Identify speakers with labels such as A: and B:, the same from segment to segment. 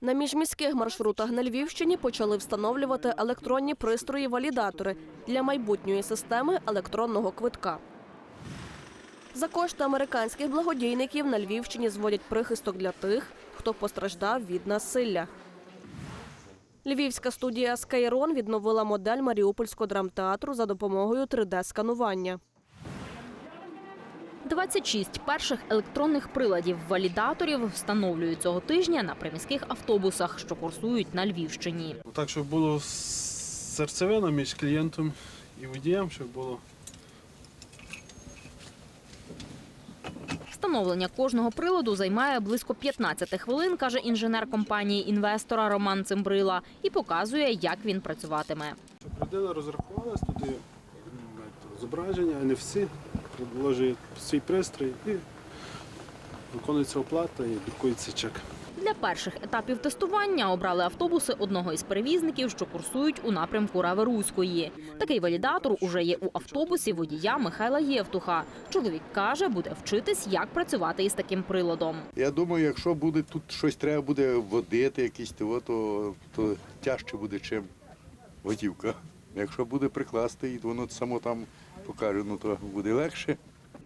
A: На міжміських маршрутах на Львівщині почали встановлювати електронні пристрої-валідатори для майбутньої системи електронного квитка. За кошти американських благодійників на Львівщині зводять прихисток для тих, хто постраждав від насилля. Львівська студія Скайрон відновила модель Маріупольського драмтеатру за допомогою 3D-сканування.
B: 26 перших електронних приладів валідаторів встановлюють цього тижня на приміських автобусах, що курсують на Львівщині.
C: Так, щоб було серцевина між клієнтом і водієм, щоб було
B: Встановлення кожного приладу займає близько 15 хвилин, каже інженер компанії інвестора Роман Цимбрила, і показує, як він працюватиме.
C: Щоб людина розрахувалась, туди зображення, NFC, вложує свій пристрій і виконується оплата і друкується чек.
B: Для перших етапів тестування обрали автобуси одного із перевізників, що курсують у напрямку Раверуської. Такий валідатор уже є у автобусі водія Михайла Євтуха. Чоловік каже, буде вчитись, як працювати із таким приладом.
D: Я думаю, якщо буде тут щось треба буде водити, якісь того, то, то тяжче буде, чим готівка. Якщо буде прикласти і воно само там покаже, ну то буде легше.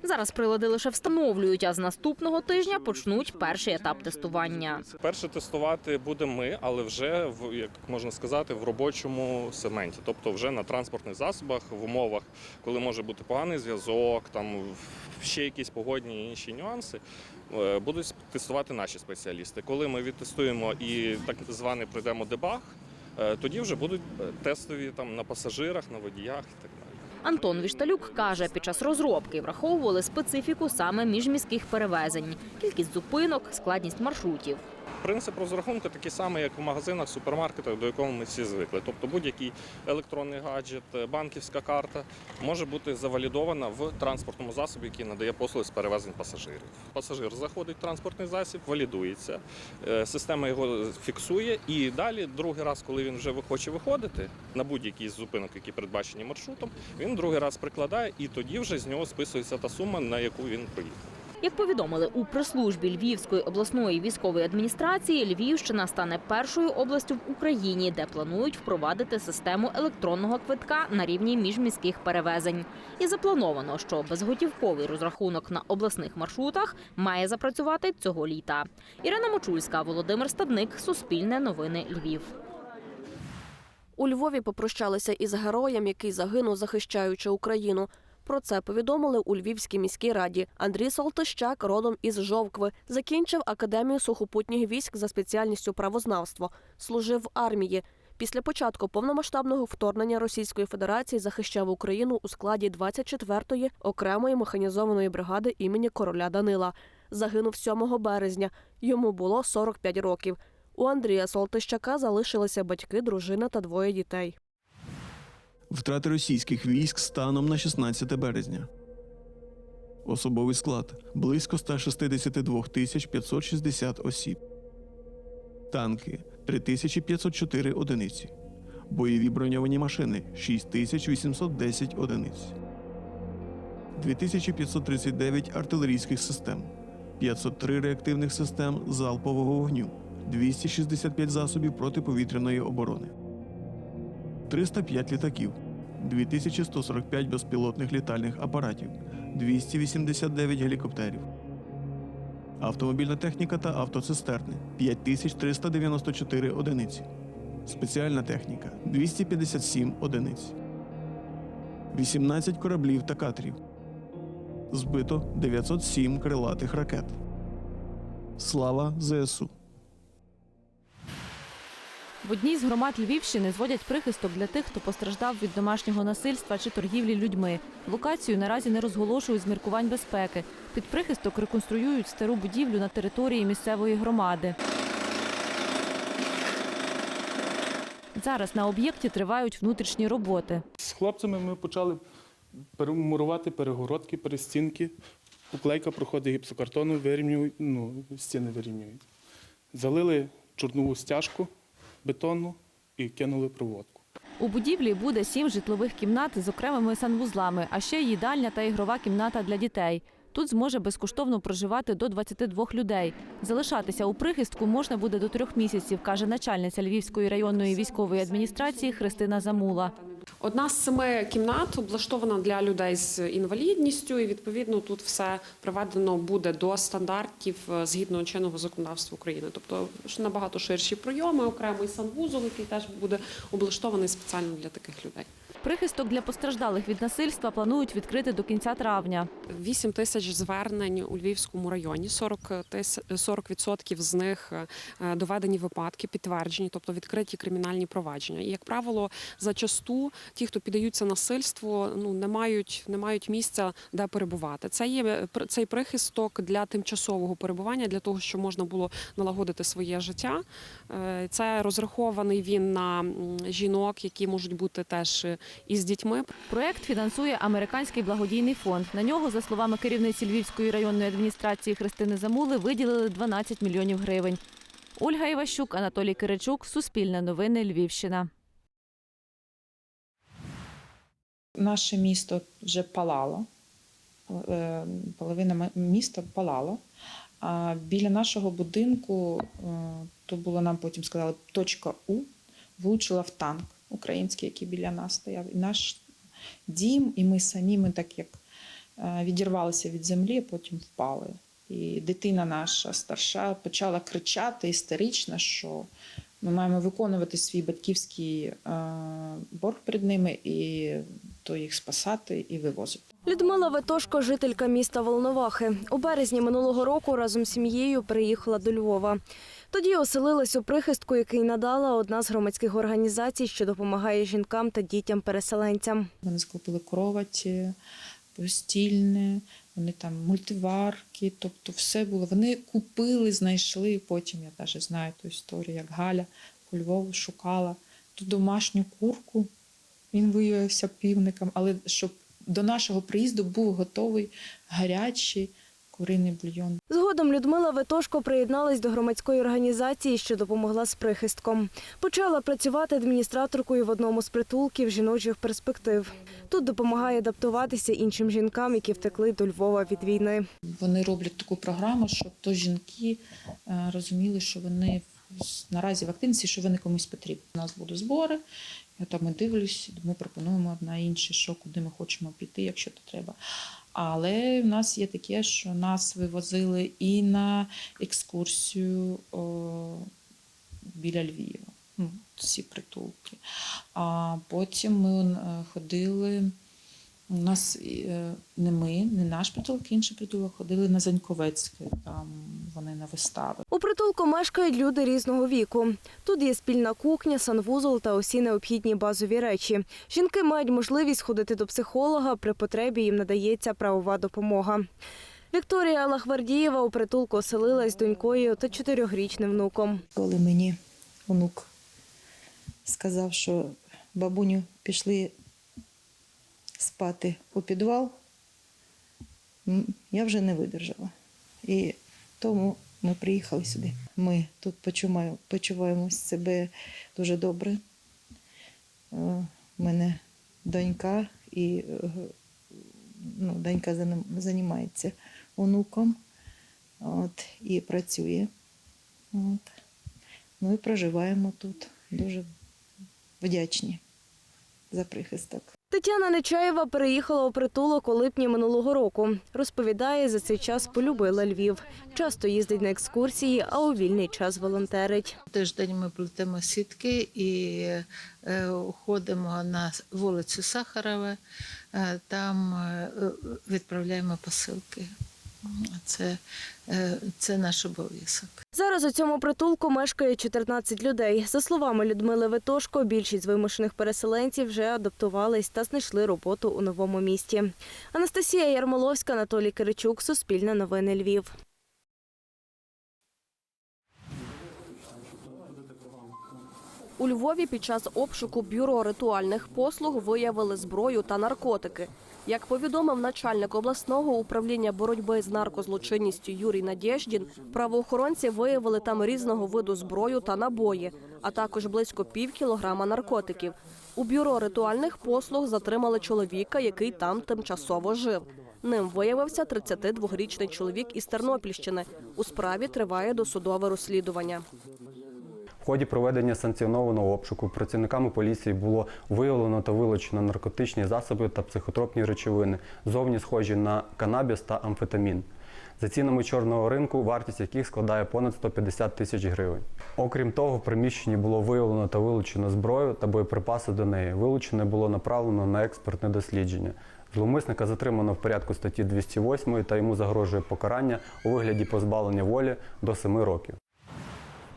B: Зараз прилади лише встановлюють, а з наступного тижня почнуть перший етап тестування.
E: Перше тестувати будемо ми, але вже в як можна сказати, в робочому сегменті, тобто вже на транспортних засобах, в умовах, коли може бути поганий зв'язок, там ще якісь погодні і інші нюанси. е, Будуть тестувати наші спеціалісти. Коли ми відтестуємо і так званий пройдемо дебаг, е, тоді вже будуть е, тестові там на пасажирах, на водіях і так далі.
B: Антон Вішталюк каже, під час розробки враховували специфіку саме міжміських перевезень, кількість зупинок, складність маршрутів.
E: Принцип розрахунку такий самий, як в магазинах, супермаркетах, до якого ми всі звикли. Тобто будь-який електронний гаджет, банківська карта може бути завалідована в транспортному засобі, який надає послуги з перевезень пасажирів. Пасажир заходить в транспортний засіб, валідується, е, система його фіксує, і далі, другий раз, коли він вже хоче виходити на будь-який з зупинок, які передбачені маршрутом, він другий раз прикладає, і тоді вже з нього списується та сума, на яку він проїхав.
B: Як повідомили у прес-службі Львівської обласної військової адміністрації, Львівщина стане першою областю в Україні, де планують впровадити систему електронного квитка на рівні міжміських перевезень. І заплановано, що безготівковий розрахунок на обласних маршрутах має запрацювати цього літа. Ірина Мочульська, Володимир Стадник, Суспільне новини Львів.
A: У Львові попрощалися із героєм, який загинув, захищаючи Україну. Про це повідомили у Львівській міській раді. Андрій Солтищак, родом із Жовкви, закінчив академію сухопутніх військ за спеціальністю правознавство. Служив в армії. Після початку повномасштабного вторгнення Російської Федерації захищав Україну у складі 24-ї окремої механізованої бригади імені короля Данила. Загинув 7 березня. Йому було 45 років. У Андрія Солтищака залишилися батьки, дружина та двоє дітей.
F: Втрати російських військ станом на 16 березня. Особовий склад близько 162 тисяч 560 осіб. Танки 3504 одиниці. Бойові броньовані машини 6810 одиниць. 2539 артилерійських систем, 503 реактивних систем залпового вогню, 265 засобів протиповітряної оборони. 305 літаків, 2145 безпілотних літальних апаратів, 289 гелікоптерів. Автомобільна техніка та автоцистерни 5394 одиниці. Спеціальна техніка 257 одиниць. 18 кораблів та катерів. Збито 907 крилатих ракет. Слава ЗСУ!
G: В одній з громад Львівщини зводять прихисток для тих, хто постраждав від домашнього насильства чи торгівлі людьми. Локацію наразі не розголошують з міркувань безпеки. Під прихисток реконструюють стару будівлю на території місцевої громади. Зараз на об'єкті тривають внутрішні роботи.
H: З хлопцями ми почали перемурувати перегородки, перестінки. Уклейка проходить гіпсокартону, вирівнюють, ну, стіни вирівнюють. Залили чорнову стяжку бетонну і кинули проводку.
G: У будівлі буде сім житлових кімнат з окремими санвузлами, а ще їдальня та ігрова кімната для дітей. Тут зможе безкоштовно проживати до 22 людей. Залишатися у прихистку можна буде до трьох місяців, каже начальниця Львівської районної військової адміністрації Христина Замула.
I: Одна з семи кімнат облаштована для людей з інвалідністю, і відповідно тут все приведено буде до стандартів е, згідно чинного законодавства України. Тобто набагато ширші прийоми, окремий санвузол, який теж буде облаштований спеціально для таких людей.
G: Прихисток для постраждалих від насильства планують відкрити до кінця травня.
I: 8 тисяч звернень у Львівському районі. 40 тис- 40% з них е, доведені випадки, підтверджені, тобто відкриті кримінальні провадження. І як правило, зачасту ті, хто піддаються насильству, ну не мають не мають місця, де перебувати. Це є е, цей прихисток для тимчасового перебування, для того, щоб можна було налагодити своє життя. Е, Це розрахований він на жінок, які можуть бути теж із дітьми.
G: Проект фінансує американський благодійний фонд. На нього, за словами керівниці Львівської районної адміністрації Христини Замули, виділили 12 мільйонів гривень. Ольга Іващук, Анатолій Киричук, Суспільне новини, Львівщина.
J: Наше місто вже палало, е, половина міста палало. А біля нашого будинку, е, то було нам потім сказали, точка У, влучила в танк український, який біля нас стояв. І наш дім, і ми самі, ми так як е, відірвалися від землі, потім впали. І дитина наша старша почала кричати істерично, що ми маємо виконувати свій батьківський е, борг перед ними і то їх спасати і вивозити.
K: Людмила Ветошко, жителька міста Волновахи. У березні минулого року разом з сім'єю приїхала до Львова. Тоді оселилась у прихистку, який надала одна з громадських організацій, що допомагає жінкам та дітям-переселенцям.
J: Вони скупили кроваті, постільне, вони там мультиварки, тобто все було. Вони купили, знайшли. Потім я навіть знаю ту історію, як Галя по Львову шукала ту домашню курку. Він виявився півником, але щоб до нашого приїзду був готовий гарячий куриний бульйон.
K: Згодом Людмила Ветошко приєдналась до громадської організації, що допомогла з прихистком. Почала працювати адміністраторкою в одному з притулків жіночих перспектив. Тут допомагає адаптуватися іншим жінкам, які втекли до Львова від війни.
J: Вони роблять таку програму, щоб то жінки е, розуміли, що вони наразі в активності, що вони комусь потрібні. У нас будуть збори. Я там і дивлюсь, ми пропонуємо одна іншій, що куди ми хочемо піти, якщо то треба. Але в нас є таке, що нас вивозили і на екскурсію о, біля Львова, ну, всі притулки. А потім ми е, ходили. У нас е, не ми, не наш притулок, інший притулок ходили на Заньковецьке. Там вони на вистави.
K: У притулку мешкають люди різного віку. Тут є спільна кухня, санвузол та усі необхідні базові речі. Жінки мають можливість ходити до психолога. При потребі їм надається правова допомога. Вікторія Лахвардієва у притулку оселилась з донькою та чотирьохрічним внуком.
J: Коли мені онук сказав, що бабуню пішли спати у підвал, я вже не видержала. І тому ми приїхали сюди. Ми тут почуваємо, себе дуже добре. Е, У мене донька, і е, ну, донька займається онуком от, і працює. От. Ну і проживаємо тут. Дуже вдячні за прихисток.
K: Тетяна Нечаєва переїхала у притулок у липні минулого року. Розповідає, за цей час полюбила Львів. Часто їздить на екскурсії, а у вільний час волонтерить.
L: Тиждень ми плетемо сітки і е, ходимо на вулицю Сахарова, е, там е, відправляємо посилки. Це, е, це наш обов'язок.
K: Зараз у цьому притулку мешкає 14 людей. За словами Людмили Витошко, більшість вимушених переселенців вже адаптувались та знайшли роботу у новому місті. Анастасія Ярмоловська, Анатолій Киричук, Суспільне новини Львів. У Львові під час обшуку бюро ритуальних послуг виявили зброю та наркотики. Як повідомив начальник обласного управління боротьби з наркозлочинністю Юрій Надєждін, правоохоронці виявили там різного виду зброю та набої, а також близько пів кілограма наркотиків. У бюро ритуальних послуг затримали чоловіка, який там тимчасово жив. Ним виявився 32-річний чоловік із Тернопільщини. У справі триває досудове розслідування.
M: Ході проведення санкціонованого обшуку працівниками поліції було виявлено та вилучено наркотичні засоби та психотропні речовини, зовні схожі на канабіс та амфетамін. За цінами чорного ринку, вартість яких складає понад 150 тисяч гривень. Окрім того, в приміщенні було виявлено та вилучено зброю та боєприпаси до неї. Вилучене було направлено на експертне дослідження. Зловмисника затримано в порядку статті 208 та йому загрожує покарання у вигляді позбавлення волі до 7 років.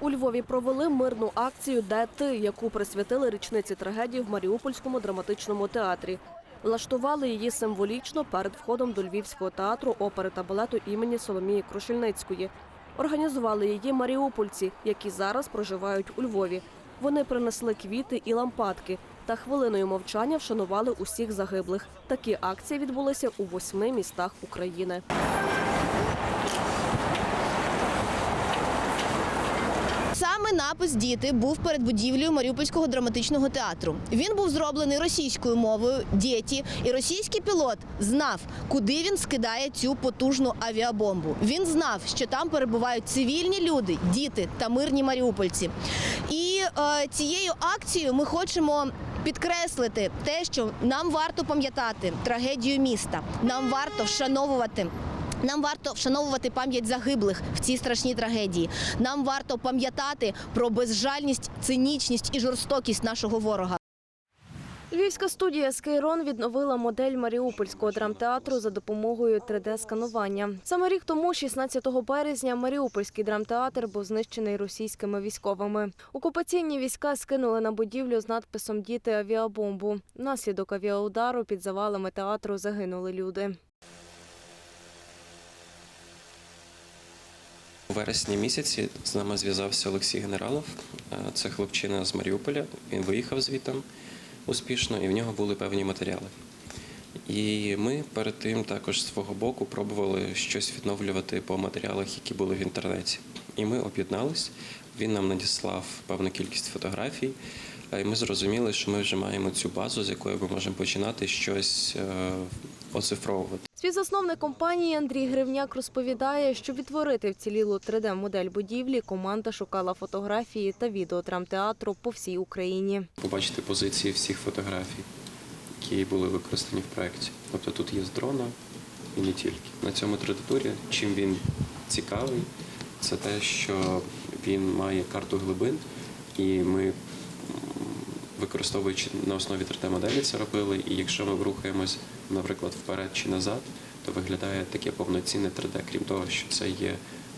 K: У Львові провели мирну акцію Де ти, яку присвятили річниці трагедії в Маріупольському драматичному театрі. Влаштували її символічно перед входом до Львівського театру опери та балету імені Соломії Крушельницької. Організували її маріупольці, які зараз проживають у Львові. Вони принесли квіти і лампадки та хвилиною мовчання вшанували усіх загиблих. Такі акції відбулися у восьми містах України.
N: Саме напис Діти був перед будівлею Маріупольського драматичного театру. Він був зроблений російською мовою діті, і російський пілот знав, куди він скидає цю потужну авіабомбу. Він знав, що там перебувають цивільні люди, діти та мирні маріупольці. І е, цією акцією ми хочемо. Підкреслити те, що нам варто пам'ятати трагедію міста, нам варто вшановувати нам варто вшановувати пам'ять загиблих в цій страшній трагедії. Нам варто пам'ятати про безжальність, цинічність і жорстокість нашого ворога.
K: Львівська студія Скейрон відновила модель Маріупольського драмтеатру за допомогою 3D-сканування. Саме рік тому, 16 березня, Маріупольський драмтеатр був знищений російськими військовими. Окупаційні війська скинули на будівлю з надписом Діти авіабомбу. Внаслідок авіаудару під завалами театру загинули люди.
O: Вересні місяці з нами зв'язався Олексій Генералов. Е, Це хлопчина з Маріуполя. Він виїхав звітом успішно, і в нього були певні матеріали. І ми перед тим також з свого боку пробували щось відновлювати по матеріалах, які були в інтернеті. І ми об'єднались. Він нам надіслав певну кількість фотографій. е, І ми зрозуміли, що ми вже маємо цю базу, з якої ми можемо починати щось е, оцифровувати.
K: Співзасновник компанії Андрій Гривняк розповідає, що відтворити вцілілу 3D-модель будівлі команда шукала фотографії та відео драмтеатру по всій Україні.
O: побачити позиції всіх фотографій, які були використані в проєкті. Тобто тут є з дрона і не тільки. На цьому 3D-турі, чим він цікавий, це те, що він має карту глибин, і ми, використовуючи на основі 3D-моделі це робили, і якщо ми рухаємось, наприклад, вперед чи назад, то виглядає таке повноцінне 3D, крім того, що це є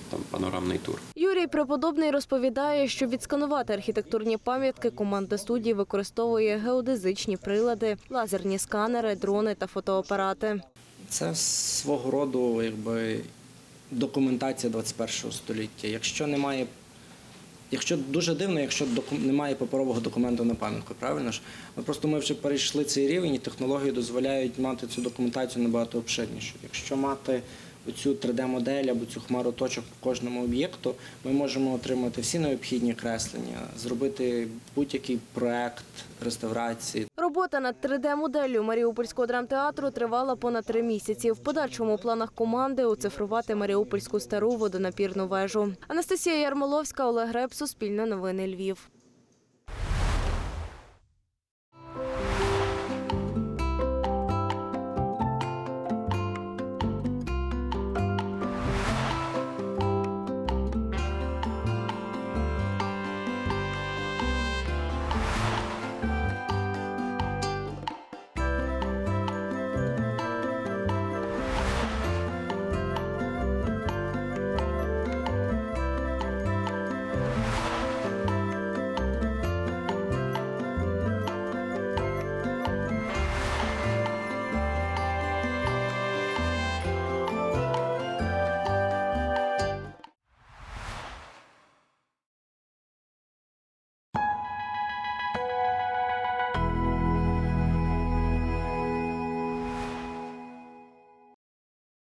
O: там панорамний тур.
K: Юрій Преподобний розповідає, що відсканувати архітектурні пам'ятки команда студії використовує геодезичні прилади, лазерні сканери, дрони та фотоапарати.
P: Це свого роду якби документація 21 століття. Якщо немає, якщо дуже дивно, якщо немає паперового документу на пам'ятку, правильно ж? Ми просто ми вже перейшли цей рівень, і технології дозволяють мати цю документацію набагато обширнішу. Якщо мати оцю 3D-модель або цю хмару точок по кожному об'єкту, ми можемо отримати всі необхідні креслення, зробити будь-який проект реставрації.
K: Робота над 3D-моделлю Маріупольського драмтеатру тривала понад три місяці. В подальшому планах команди оцифрувати Маріупольську стару водонапірну вежу. Анастасія Ярмоловська, Олег Греб, Суспільне новини Львів.